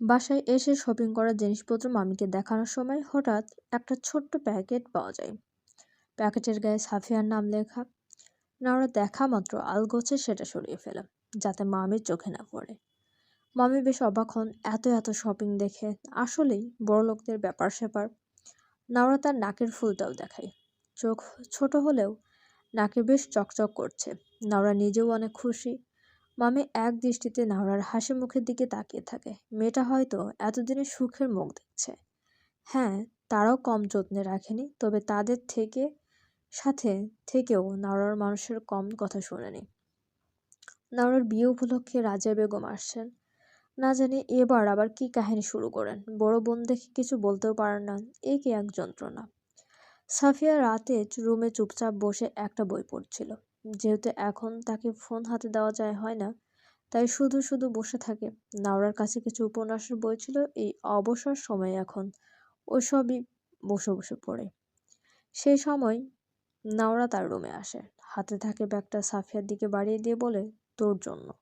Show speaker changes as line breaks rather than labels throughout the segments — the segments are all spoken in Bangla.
বাসায় এসে শপিং করার জিনিসপত্র মামিকে দেখানোর সময় হঠাৎ একটা ছোট্ট প্যাকেট পাওয়া যায়। প্যাকেটের গায়ে সাফিয়ার নাম লেখা। নাওরা দেখা মাত্র আলগোছে সেটা সরিয়ে ফেলে, যাতে মামির চোখে না পড়ে। মামি বেশ অবাক হন, এত এত শপিং দেখে, আসলেই বড় লোকদের ব্যাপার স্যাপার। নাওরা তার নাকের ফুলটাও দেখায়। চোখ ছোট হলেও নাকে বেশ চকচক করছে। নাওরা নিজেও অনেক খুশি। মামি এক দৃষ্টিতে নাওরার হাসি মুখের দিকে তাকিয়ে থাকে। মেয়েটা হয়তো এতদিনে সুখের মুখ দেখছে। হ্যাঁ তারাও কম যত্নে রাখেনি, তবে তাদের থেকে, সাথে থেকেও নাওরার মানুষের কম কথা শোনেনি। নাওরার বিয়ে উপলক্ষে রাজা বেগম আসছেন। না জানি এবার আবার কি কাহিনী শুরু করেন। বড় বোন দেখে কিছু বলতেও পারেন না। এ কি এক যন্ত্রণা। সাফিয়া রাতে রুমে চুপচাপ বসে একটা বই পড়ছিল। যেহেতু এখন তাকে ফোন হাতে দেওয়া যায়, হয় না? তাই শুধু শুধু বসে থাকে। নাওরার কাছে কিছু উপন্যাসের বই ছিল, এই অবসর সময় এখন ওসবই বসে বসে পড়ে। সেই সময় নাওরা তার রুমে আসে। হাতে থাকে ব্যাগটা সাফিয়ার দিকে বাড়িয়ে দিয়ে বলে, তোর জন্য।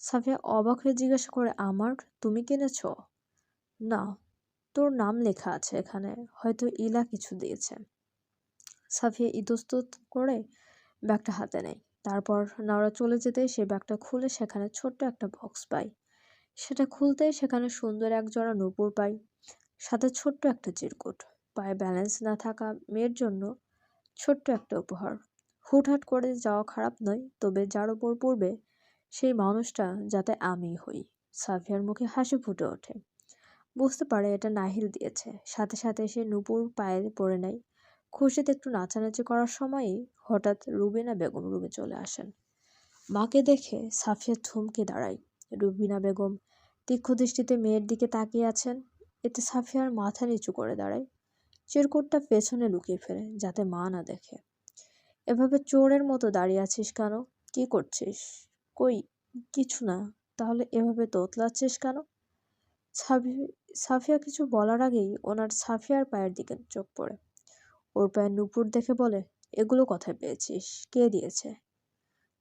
সাফিয়া অবাক হয়ে জিজ্ঞাসা করে, আমার? তুমি কিনেছ? না, তোর নাম লেখা আছে এখানে, হয়তো ইলা কিছু দিয়েছে। সাফিয়া ইতস্তত করে ব্যাগটা হাতে নেয়। তারপর নাওরা চলে যেতে সে ব্যাগটা খুলে সেখানে ছোট্ট একটা বক্স পাই সেটা খুলতেই সেখানে সুন্দর এক জোড়া নূপুর পাই সাথে ছোট্ট একটা চিরকুট। পায়ে ব্যালেন্স না থাকা মেয়ের জন্য ছোট্ট একটা উপহার। হুটহাট করে যাওয়া খারাপ নয়, তবে যার ওপর পড়বে সেই মানুষটা যাতে আমি হই। সাফিয়ার মুখে হাসি ফুটে ওঠে। বুঝতে পারে এটা নাহিল দিয়েছে। সাথে সাথে সে নূপুর পায়ে পড়ে নেয়। খুশিতে একটু নাচানাচি করার সময়ই হঠাৎ রুবিনা বেগম রুমে চলে আসেন। মাকে দেখে সাফিয়া থমকে দাঁড়ায়। রুবিনা বেগম তীক্ষ্ণ দৃষ্টিতে মেয়ের দিকে তাকিয়ে আছেন। এতে সাফিয়ার মাথা নিচু করে দাঁড়ায়। চিরকুটটা পেছনে লুকিয়ে ফেলে যাতে মা না দেখে। এভাবে চোরের মতো দাঁড়িয়ে আছিস কেন? কি করছিস? কই? কিছু না। তাহলে এভাবে তোতলাচ্ছিস কেন? সাফিয়া কিছু বলার আগেই ওনার সাফিয়ার পায়ের দিকে চোখ পড়ে। ওর পায়ের নুপুর দেখে বলে, এগুলো কথায় পেয়েছিস? কে দিয়েছে?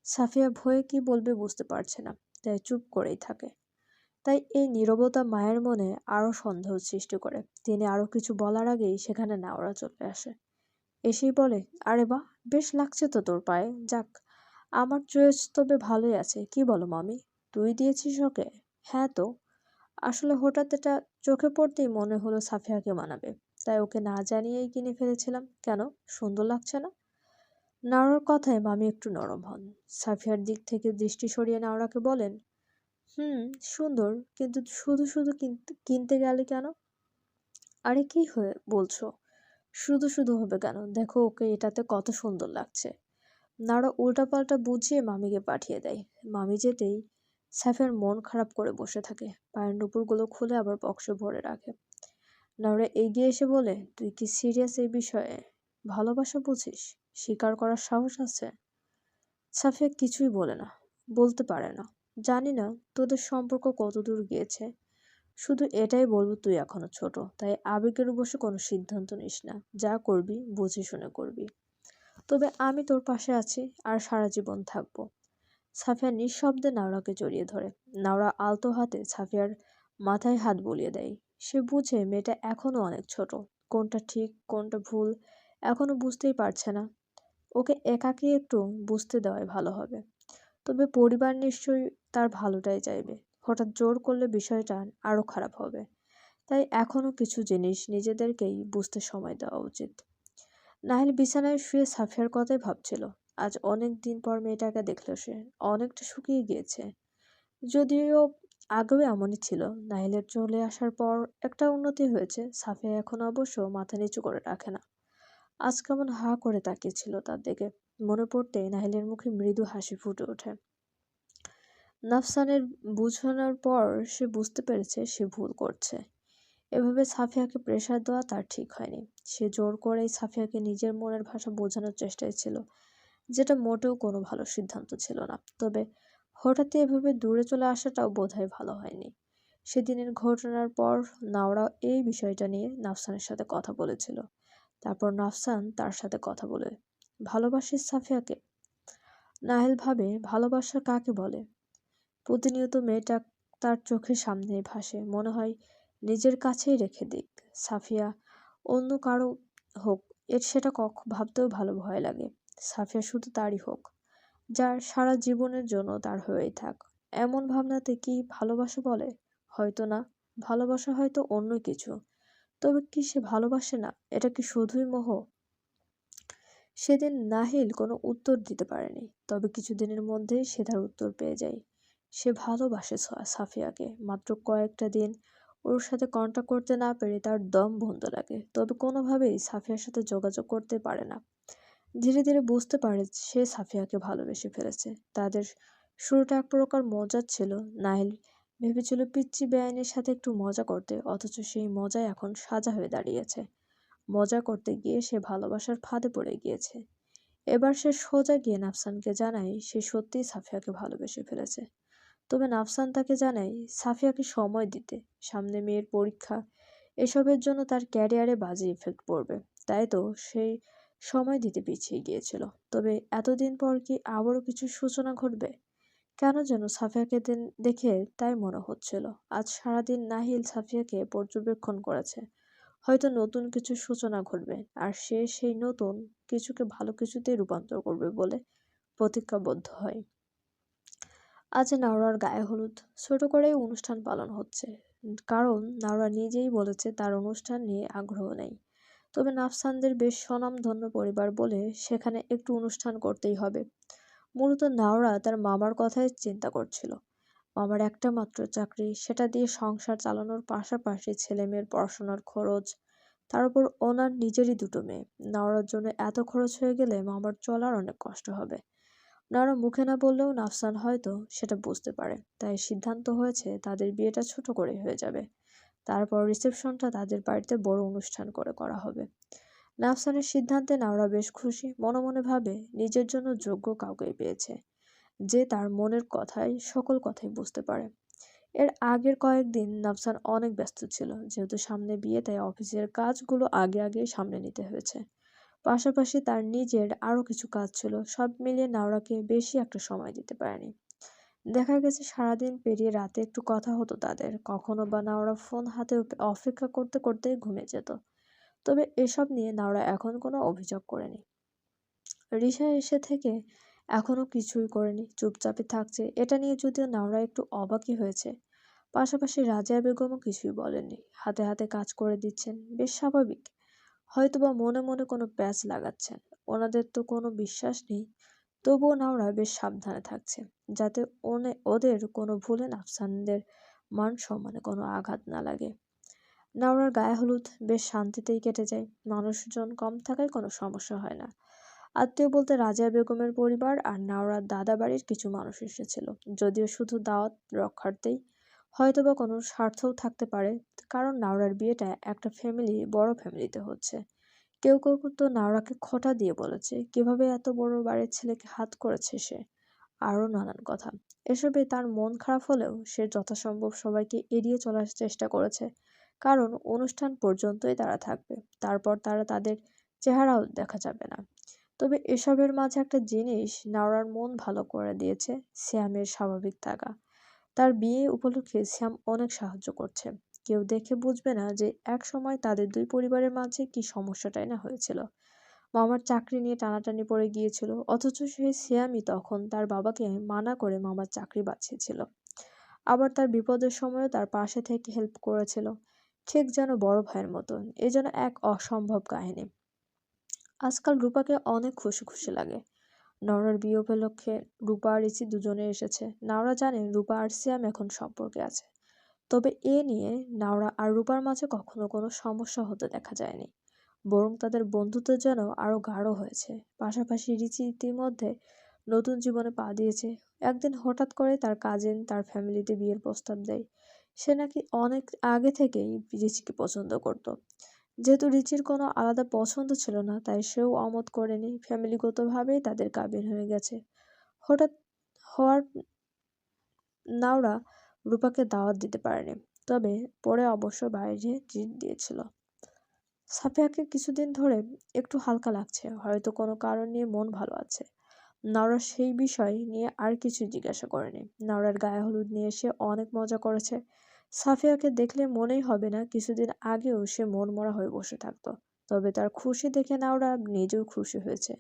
সাফিয়া ভয়ে কি বলবে বুঝতে পারছে না, তাই চুপ করেই থাকে। তাই এই নীরবতা মায়ের মনে আরও সন্দেহ সৃষ্টি করে। তিনি আরও কিছু বলার আগেই সেখানে নাওরা চলে আসে। এসেই বলে, আরে বা বেশ লাগছে তো তোর পায়ে। যাক, আমার চয়েস তবে ভালোই আছে। কি বলো মামি? তুই দিয়েছিস ওকে? হ্যাঁ তো। আসলে হঠাৎ এটা চোখে পড়তেই মনে হলো সাফিয়াকে মানাবে। তাই ওকে না জানিয়েই কিনে ফেলেছিলাম। কেন? সুন্দর লাগছে না? নাওরার কথায় মামি একটু নরম হন। সাফিয়ার দিক থেকে দৃষ্টি সরিয়ে নাওরাকে বলেন, হুম, সুন্দর, কিন্তু শুধু শুধু কিনতে গেলে কেন? আরে, কি হয়ে, বলছো? শুধু শুধু হবে কেন? দেখো ওকে এটাতে কত সুন্দর লাগছে। নাড়া উল্টাপাল্টা বুঝিয়ে মামিকে পাঠিয়ে দেয়। মামি যেতেই সাফের মন খারাপ করে বসে থাকে। পায়ের নুপুরগুলো খুলে আবার বক্সে ভরে রাখে। নাওরা এগিয়ে এসে বলে, তুই কি সিরিয়াস এই বিষয়ে? ভালোবাসা বুঝিস? স্বীকার করার সাহস আছে? সাফিয়া কিছুই বলে না, বলতে পারে না। জানি না, তোদের সম্পর্ক কতদূর গিয়েছে? শুধু এটাই বলব তুই এখনও ছোট, তাই আবেগের বসে কোনো সিদ্ধান্ত নিস না। যা করবি, বুঝে শুনে করবি। তবে আমি তোর পাশে আছি আর সারা জীবন থাকব। সাফিয়া নিঃশব্দে নাওরাকে জড়িয়ে ধরে। নাওরা আলতো হাতে সাফিয়ার মাথায় হাত বলিয়ে দেয়। সে বুঝে মেয়েটা এখনও অনেক ছোট। কোনটা ঠিক, কোনটা ভুল এখনও বুঝতেই পারছে না। ওকে একাকে একটু বুঝতে দেওয়াই ভালো হবে। তবে পরিবার নিশ্চয়ই তার ভালোটাই চাইবে। হঠাৎ জোর করলে বিষয়টা আরও খারাপ হবে। তাই এখনও কিছু জিনিস নিজেদেরকেই বুঝতে সময় দেওয়া উচিত। নাহিল বিছানায় শুয়ে সাফিয়ার কথাই ভাবছিল। আজ অনেক দিন পর মেয়েটাকে দেখল সে। অনেকটা শুকিয়ে গিয়েছে। যদিও আগেও এমনই ছিল। নাহিলের চলে আসার পর একটা উন্নতি হয়েছে। সাফিয়া এখন অবশ্য মাথা নিচু করে রাখে না। আজ কেমন হা করে তাকিয়েছিল তার দিকে। মনে পড়তে নাহিলের মুখে মৃদু হাসি ফুটে ওঠে। নাফসানের বুঝানোর পর সে বুঝতে পেরেছে সে ভুল করছে। এভাবে সাফিয়াকে প্রেশার দেওয়া তার ঠিক হয়নি। সে জোর করেই সাফিয়াকে নিজের মনের ভাষা বোঝানোর চেষ্টায় ছিল, যেটা মোটেও কোনো ভালো সিদ্ধান্ত ছিল না। তবে হঠাৎই এভাবে দূরে চলে আসাটাও বোধহয় ভালো হয়নি। সেদিনের ঘটনার পর নাওরা এই বিষয়টা নিয়ে নাফসানের সাথে কথা বলেছিল। তারপর নাফসান তার সাথে কথা বলে, ভালোবাসিস সাফিয়াকে? নাহেল ভাবে, ভালোবাসা কাকে বলে? প্রতিনিয়ত মেয়েটা তার চোখের সামনেই ভাসে, মনে হয় নিজের কাছেই রেখে দিক। সাফিয়া, অন্য কারও হোক, এর সেটা কখ, ভাবতেও ভালো ভয় লাগে। সাফিয়া শুধু তারই হোক। যার সারা জীবনের জন্য তার হয়েই থাক। এমন ভাবনাতে কি ভালোবাসা বলে? হয়তো না। ভালোবাসা হয়তো অন্য কিছু। তবে কি সে ভালোবাসে না? এটা কি শুধুই মোহ? সেদিন নাহিল কোনো উত্তর দিতে পারেনি। তবে কিছুদিনের মধ্যেই সে তার উত্তর পেয়ে যায়। সে ভালোবাসে সাফিয়াকে। মাত্র কয়েকটা দিন ওর সাথে কন্ট্যাক্ট করতে না পেরে তার দম বন্ধ লাগে। তবে কোনোভাবেই সাফিয়ার সাথে যোগাযোগ করতে পারে না। ধীরে ধীরে বুঝতে পারে সে সাফিয়াকে ভালোবেসে ফেলেছে। তাদের শুরুটা এক প্রকার মজার ছিল। নাহিল ভেবেছিল পিচ্চি বেআইনের সাথে একটু মজা করতে, অথচ সেই মজায় এখন সাজা হয়ে দাঁড়িয়েছে। মজা করতে গিয়ে সে ভালোবাসার ফাঁদে পড়ে গিয়েছে। এবার সে সোজা গিয়ে নাফসানকে জানায়, সে সত্যিই সাফিয়াকে ভালোবেসে ফেলেছে। তবে নাফসান তাকে জানায়, সাফিয়াকে সময় দিতে। সামনে মেয়ের পরীক্ষা, এসবের জন্য তার ক্যারিয়ারে বাজে ইফেক্ট পড়বে। তাই তো সেই সময় দিতে পিছিয়ে গিয়েছিল। তবে এতদিন পর কি আবারও কিছু সূচনা ঘটবে? কেন যেন সাফিয়াকে দেখে তাই মনে হচ্ছিল। আজ সারাদিন নাহিল সাফিয়াকে পর্যবেক্ষণ করেছে। হয়তো নতুন কিছু সূচনা ঘটবে, আর সে সেই নতুন কিছুকে ভালো কিছুতে রূপান্তর করবে বলে প্রতিজ্ঞাবদ্ধ হয়। আজ নাওরার গায়ে হলুদ। ছোট করেই অনুষ্ঠান পালন হচ্ছে। কারণ নাওরা নিজেই বলেছে তার অনুষ্ঠান নিয়ে আগ্রহ নেই। তবে নাফসানদের বেশ স্বনামধন্য পরিবার বলে সেখানে একটু অনুষ্ঠান করতেই হবে। মূলত নাওরা তার মামার কথাই চিন্তা করছিল। মামার একটা মাত্র চাকরি, সেটা দিয়ে সংসার চালানোর পাশাপাশি ছেলে মেয়ের পড়াশোনার খরচ, তার উপর ওনার নিজেরই দুটো মেয়ে। নাওরার জন্য এত খরচ হয়ে গেলে মামার চলার অনেক কষ্ট হবে। নাওরা মুখে না বললেও নাফসান হয়তো সেটা বুঝতে পারে, তাই সিদ্ধান্ত হয়েছে তাদের বিয়েটা ছোট করে হয়ে যাবে। তারপর রিসেপশনটা তাদের বাড়িতে বড় অনুষ্ঠান করে করা হবে। নাফসানের সিদ্ধান্তে নাওরা বেশ খুশি, মনে মনে ভাবে নিজের জন্য যোগ্য কাউকেই পেয়েছে, যে তার মনের কথাই সকল কথাই বুঝতে পারে। এর আগের কয়েকদিন নাফসান অনেক ব্যস্ত ছিল, যেহেতু সামনে বিয়ে, তাই অফিসের কাজগুলো আগে আগে সামনে নিতে হয়েছে। পাশাপাশি তার নিজের আরও কিছু কাজ ছিল, সব মিলিয়ে নাওরাকে বেশি একটা সময় দিতে পারেনি। দেখা গেছে সারাদিন পেরিয়ে রাতে একটু কথা হতো তাদের। কখনো বা নাওরা ফোন হাতে অপেক্ষা করতে করতে ঘুমিয়ে যেত। তবে এসব নিয়ে নাওরা এখন কোনো অভিযোগ করেনি। রিসা এসে থেকে এখনও কিছুই করেনি চুপচাপে থাকছে। এটা নিয়ে যদিও নাওরা একটু অবাকই হয়েছে। পাশাপাশি রাজিয়া বেগমও কিছুই বলেননি। হাতে হাতে কাজ করে দিচ্ছেন, বেশ স্বাভাবিক। হয়তোবা মনে মনে কোনো প্যাচ লাগাচ্ছেন। ওনাদের তো কোনো বিশ্বাস নেই। তবুও নাওরা বেশ সাবধানে থাকছে। যাতে ওদের কোনো ভুলে নাফসানদের মান সম্মানে কোনো আঘাত না লাগে। নাওরার গায়ে হলুদ, বেশ শান্তিতেই কেটে যায়। মানুষজন কম থাকায় কোনো সমস্যা হয় না। আত্মীয় বলতে রাজা বেগমের পরিবার আর নাওরার দাদা বাড়ির কিছু মানুষ এসেছিল। যদিও শুধু দাওয়াত রক্ষার্থেই। হয়তোবা কোনো স্বার্থও থাকতে পারে, কারণ নাওরার বিয়েটা একটা ফ্যামিলি বড় ফ্যামিলিতে হচ্ছে। কেউ কেউ তো নাওরাকে খোটা দিয়ে বলেছে, কীভাবে এত বড় বাড়ির ছেলেকে হাত করেছে সে? আরও নানান কথা। এসবে তার মন খারাপ হলেও সে যথাসম্ভব সবাইকে এড়িয়ে চলার চেষ্টা করেছে, কারণ অনুষ্ঠান পর্যন্তই তারা থাকবে, তারপর তারা তাদের চেহারাও দেখা যাবে না। তবে এসবের মাঝে একটা জিনিস নাওরার মন ভালো করে দিয়েছে, শ্যামের স্বাভাবিক থাকা। তার বিয়ে উপলক্ষে শ্যাম অনেক সাহায্য করছে। কেউ দেখে বুঝবে না যে এক সময় তাদের দুই পরিবারের মাঝে কি সমস্যাটাই না হয়েছিল। মামার চাকরি নিয়ে টানাটানি পড়ে গিয়েছিল, অথচ সেই শ্যামই তখন তার বাবাকে মানা করে মামার চাকরি বাঁচিয়েছিল। আবার তার বিপদের সময়ও তার পাশে থেকে হেল্প করেছিল। ঠিক যেন বড় ভাইয়ের মতন, এ যেন এক অসম্ভব কাহিনী। আজকাল রূপাকে অনেক খুশি খুশি লাগে। নওরার বিয়ে উপলক্ষে রূপা আর রিচি দুজনে এসেছে। নাওরা জানে রূপা আর সিয়াম এখন সম্পর্কে আছে। তবে এ নিয়ে নাওরা আর রূপার মাঝে কখনো কোনো সমস্যা হতে দেখা যায়নি। বরং তাদের বন্ধুত্ব যেন আরও গাঢ় হয়েছে। পাশাপাশি রিচি ইতিমধ্যে নতুন জীবনে পা দিয়েছে। একদিন হঠাৎ করে তার কাজিন তার ফ্যামিলিতে বিয়ের প্রস্তাব দেয়। সে নাকি অনেক আগে থেকেই রিচিকে পছন্দ করত। যেহেতু রিচির কোনো আলাদা পছন্দ ছিল না, তাই সেও অমত করেনি। ফ্যামিলিগতভাবেই তাদের কাবিন হয়ে গেছে। হঠাৎ হওয়ার নাওরা রূপাকে দাওয়াত দিতে পারেনি। তবে পরে অবশ্য বাইরে ট্রিট দিয়েছিল। সাফিয়াকে কিছুদিন ধরে একটু হালকা লাগছে। হয়তো কোনো কারণ নিয়ে মন ভালো আছে। নওরা সেই বিষয় নিয়ে আর কিছু জিজ্ঞাসা করেনি। নওরার গায়ে হলুদ নিয়ে সে অনেক মজা করেছে। সাফিয়াকে দেখলে মনেই হবে না কিছুদিন আগেও সে মন মরা হয়ে বসে থাকতো। তবে তার খুশি দেখে নাওরা নিজেও খুশি হয়েছে।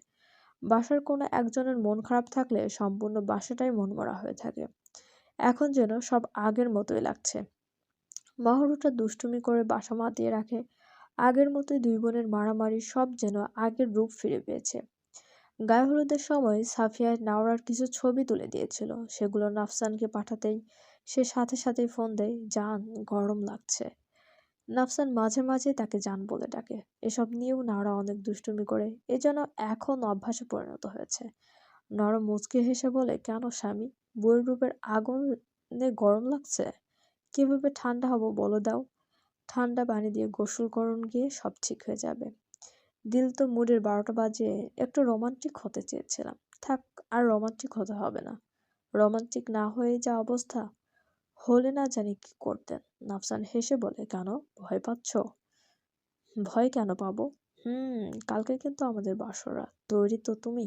বাসার কোনো একজনের মন খারাপ থাকলে সম্পূর্ণ বাসাটাই মনমরা হয়ে থাকে। এখন যেন সব আগের মতোই লাগছে। মাহরুটা দুষ্টুমি করে বাসা মাতিয়ে রাখে। আগের মতোই দুই বোনের মারামারি সব যেন আগের রূপ ফিরে পেয়েছে। গায়ে হলুদের সময় সাফিয়া নাওরার কিছু ছবি তুলে দিয়েছিল। সেগুলো নাফসানকে পাঠাতেই সে সাথে সাথেই ফোন দেয়, জান, গরম লাগছে। নাফসান মাঝে মাঝে তাকে জান বলে ডাকে। এসব নিয়েও নাওরা অনেক দুষ্টুমি করে। এ যেন এখন অভ্যাসে পরিণত হয়েছে। নরম মুচকে হেসে বলে, কেন স্বামী? বইয়ের আগুনে গরম লাগছে? কীভাবে ঠান্ডা হব বলো দাও। ঠান্ডা পানি দিয়ে গোসল করুন গিয়ে সব ঠিক হয়ে যাবে। দিল তো মুডের বারোটা বাজে, একটু রোমান্টিক হতে চেয়েছিলাম। থাক, আর রোমান্টিক হতে হবে না। রোমান্টিক না হয়ে যা অবস্থা। হলে না জানি কি করতেন। নাফসান হেসে বলে, কেন? ভয় পাচ্ছ? ভয় কেন পাবো? হুম, কালকে কিন্তু আমাদের বাসরা তৈরি তো তুমি।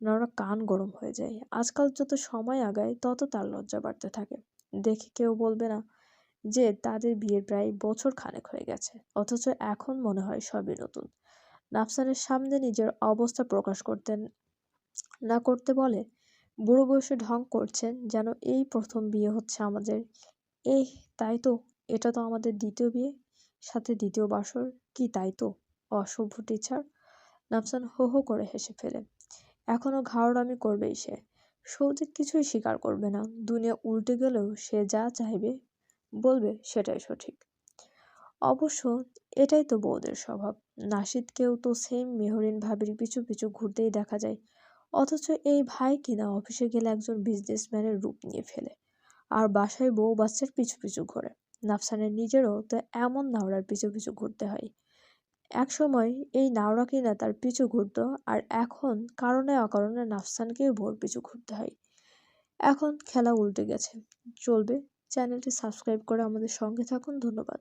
নরা কান গরম হয়ে যায়। আজকাল যত সময় আগায়, তত তার লজ্জা বাড়তে থাকে। দেখে কেউ বলবে না যে, তাদের বিয়ের প্রায় বছর খানেক হয়ে গেছে। অথচ এখন মনে হয় সবই নতুন। নাফসানের সামনে নিজের অবস্থা প্রকাশ করতেন না করতে বলে, বুড়ো বয়সে ঢং করছেন যেন এই প্রথম বিয়ে হচ্ছে আমাদের। এই তাই তো। এটা তো আমাদের দ্বিতীয় বিয়ে, সাথে দ্বিতীয় বাসর। কি তাই তো? অসভ্য টিচার নাফসান হো হো করে হেসে ফেলে। এখনও ঘাড়রামি করবেই সে। সৌদিক কিছুই স্বীকার করবে না। দুনিয়া উল্টে গেলেও সে যা চাইবে, বলবে সেটাই সঠিক। অবশ্য এটাই তো বউদের স্বভাব। নাসিদকেও তো সেম মেহরিন ভাবির পিছু পিছু ঘুরতেই দেখা যায়। অথচ এই ভাই কিনা অফিসে গেলে একজন বিজনেসম্যানের রূপ নিয়ে ফেলে। আর বাসায় বউ বাচ্চার পিছু পিছু ঘোরে। নাফসানের নিজেরও তো এমন নাওড়ার পিছু পিছু ঘুরতে হয়। এক সময় এই নাওড়া কিনা তার পিছু ঘুরতো আর এখন কারণে অকারণে নাফসানকেও ভোর পিছু ঘুরতে হয়। এখন খেলা উল্টে গেছে। চলবে। চ্যানেলটি সাবস্ক্রাইব করে আমাদের সঙ্গে থাকুন। ধন্যবাদ।